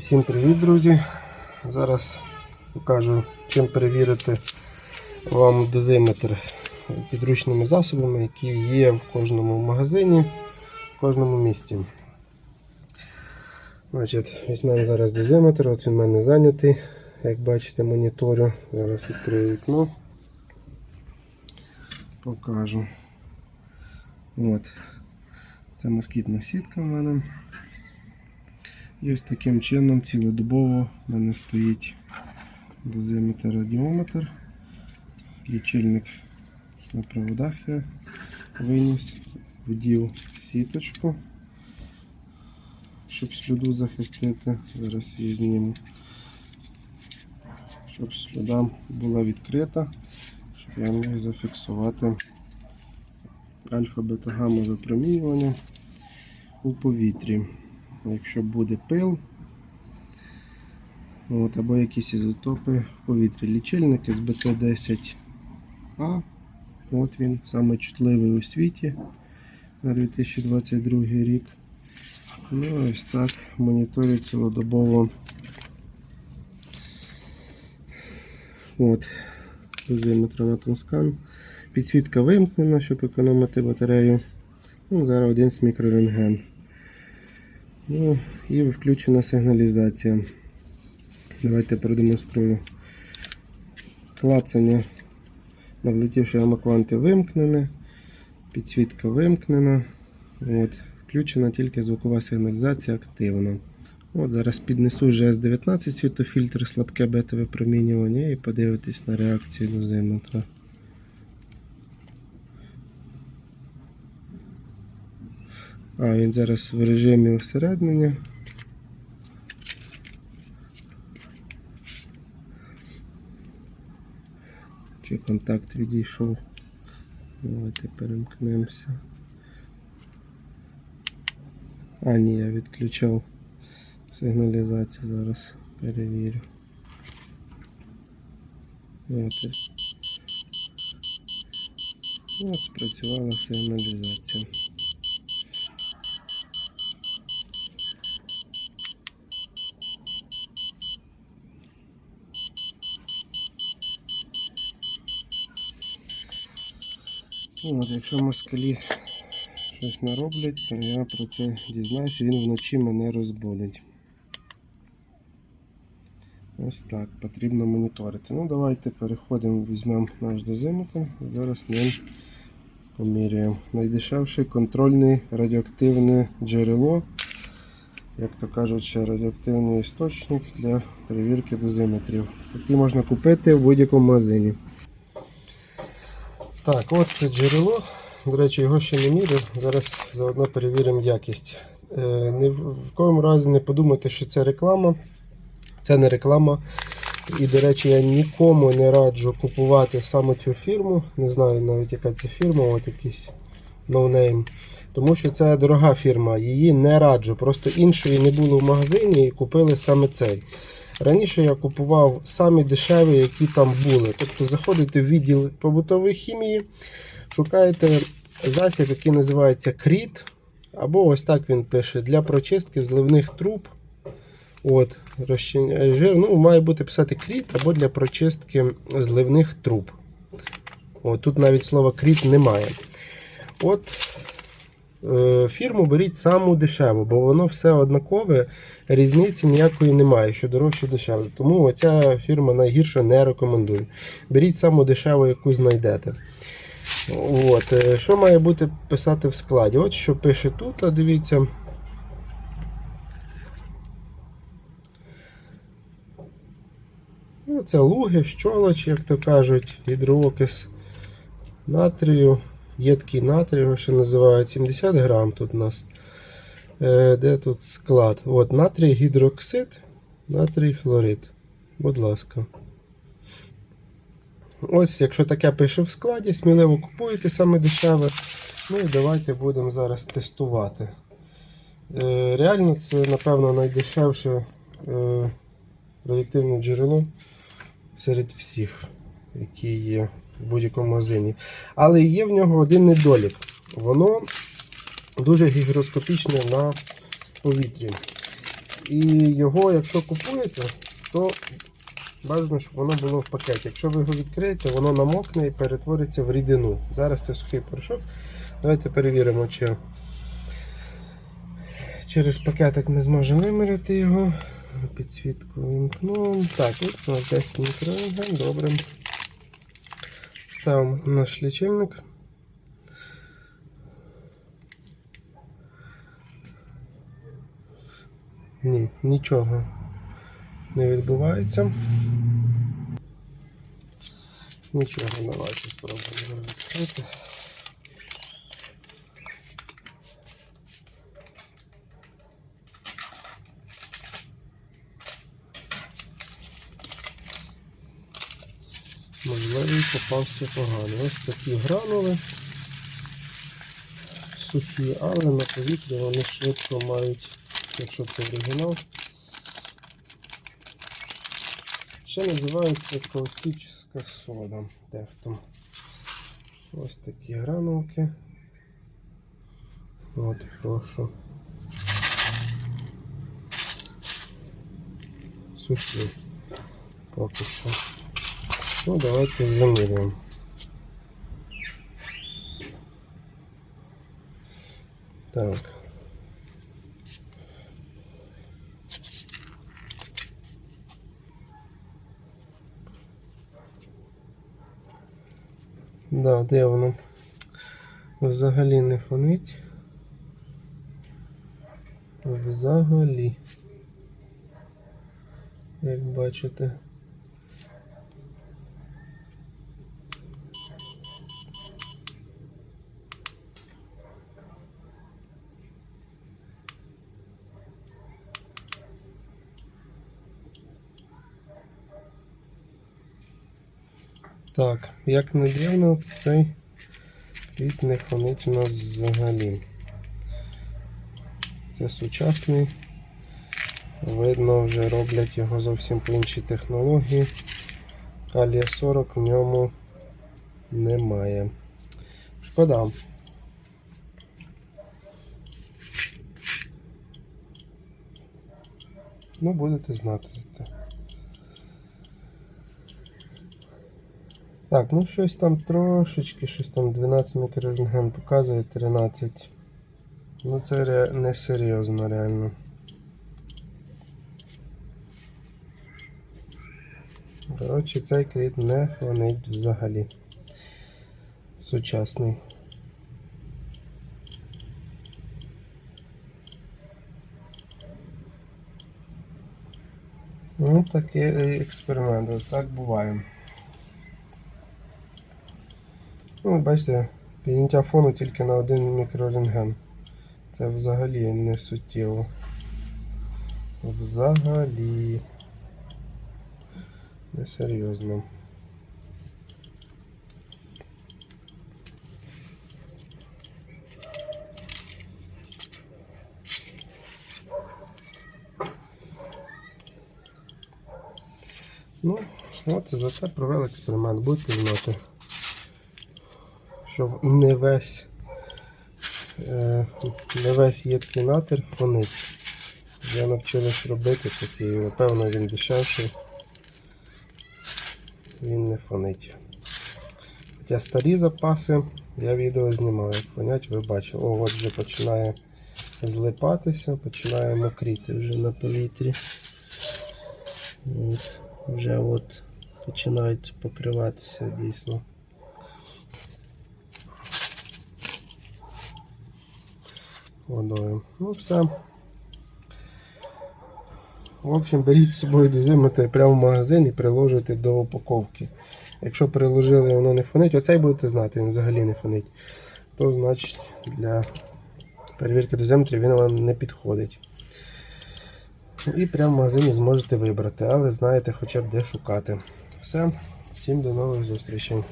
Усім привіт, друзі! Зараз покажу, чим перевірити вам дозиметр підручними засобами, які є в кожному магазині, в кожному місці. Значить, Візьмемо зараз дозиметр, от він в мене зайнятий, як бачите, моніторю. Зараз відкрию вікно. Покажу. От. Це москітна сітка в мене. І ось таким чином цілодобово в мене стоїть дозиметр радіометр. Лічильник на проводах я виніс, вдів сіточку, щоб сліду захистити. Зараз її зніму. Щоб слюда була відкрита, щоб я міг зафіксувати альфа-бета-гамма випромінювання у повітрі. Якщо буде пил, от, або якісь ізотопи в повітрі. Лічильник СБТ-10А. От він, саме чутливий у світі на 2022 рік. Ну ось так моніторить цілодобово. От, Томскан. Підсвітка вимкнена, щоб економити батарею. Ну, зараз один з мікрорентген. Ну, і включена сигналізація. Давайте продемонструю. Клацання на влетівші амакванти вимкнене, підсвітка вимкнена. От, включена тільки звукова сигналізація активна. От Зараз піднесу GS19 світофільтр, слабке бета випромінювання і подивитись на реакцію дозиметра. А, він зараз в режимі усереднення. Чи контакт відійшов? Давайте перемкнемося. А, ні, я відключав сигналізацію, зараз перевірю. От. Ось спрацювала сигналізація. Якщо москалі щось не роблять, то я про це дізнаюся, він вночі мене розбудить. Ось так, потрібно моніторити. Ну, давайте переходимо, візьмемо наш дозиметр зараз ним поміряємо. Найдешевший контрольний радіоактивне джерело, як то кажуть, ще радіоактивний істочник для перевірки дозиметрів, який можна купити в будь-якому магазині. Так, от це джерело. До речі, його ще не міряв. Зараз заодно перевіримо якість. Е, ні в коєму разі не подумайте, що це реклама. Це не реклама. І, до речі, я нікому не раджу купувати саме цю фірму. Не знаю навіть яка це фірма, от якийсь ноунейм. Тому що це дорога фірма, її не раджу. Просто іншої не було в магазині і купили саме цей. Раніше я купував самі дешеві, які там були. Тобто заходите в відділ побутової хімії, шукаєте засіб, який називається кріт. Або ось так він пише для прочистки зливних труб. От, жир. Ну, має бути писати кріт або для прочистки зливних труб. От, тут навіть слова кріт немає. От фірму беріть саму дешеву, бо воно все однакове, різниці ніякої немає, що дорожче дешеве. Тому оця фірма найгірша не рекомендую. Беріть саму дешеву, яку знайдете. От, е, Що має бути писати в складі? От що пише тут, а дивіться. Ну, це луги, щолоч, як то кажуть, гідроокис натрію. Єдкий натрій, його ще називають 70 грам тут у нас. Е, де тут склад? От, натрій гідроксид, натрій хлорид. Будь ласка. Ось, якщо таке пише в складі, сміливо купуєте саме дешеве. Ну і давайте будемо зараз тестувати. Е, реально, це, напевно, найдешевше е, радіоактивне джерело серед всіх, які є в будь-якому магазині. Але є в нього один недолік. Воно дуже гігроскопічне на повітрі. І його, якщо купуєте, то бажано, щоб воно було в пакеті. Якщо ви його відкриєте, воно намокне і перетвориться в рідину. Зараз це сухий порошок. Давайте перевіримо, чи через пакетик ми зможемо виміряти його. Підсвітку вімкну. Так, нас 10 мікрорентген, добре. Ставимо наш лічильник. Ні, нічого не відбувається. Нічого, давайте спробуємо відкрити. Можливо, і попався поганий. Ось такі гранули сухі, але на повітрі вони швидко мають, якщо це оригінал. Ще називається каустична сода. Дехто. Ось такі гранулки. От, прошу. Сухі. Поки що. Ну, давайте заміряємо. Так. Да, де воно? Взагалі не фонить. Взагалі. Як бачите. Так, як не дивно, цей плід не фонить у нас взагалі. Це сучасний. Видно, вже роблять його зовсім по іншій технології. Калія 40 в ньому немає. Шкода. Ну, будете знати. Так, ну щось там трошечки, щось там 12 мікрорентген показує 13. Ну це ре... не серйозно реально. Коротше, цей кріт не фонить взагалі. Сучасний. Ну, такий експеримент, ось так буває. Ну, бачите, підняття фону тільки на один мікрорентген. Це взагалі не суттєво. Взагалі. Несерйозно. Ну, от зате провели експеримент, будете знати що не весь е, не весь їдкий натир фонить. Я навчилась робити такий, напевно він дешевший, він не фонить. Хоча старі запаси я відео знімаю, як фонять, ви бачите, о, от вже починає злипатися, починає мокріти вже на повітрі. От, вже от починають покриватися дійсно. Водою. Ну все. В общем, беріть з собою дозиметр прямо в магазин і приложите до упаковки. Якщо приложили, воно не фонить, оцей будете знати, він взагалі не фонить. То значить для перевірки дозиметрів він вам не підходить. І прямо в магазині зможете вибрати, але знаєте хоча б де шукати. Все, всім до нових зустрічей.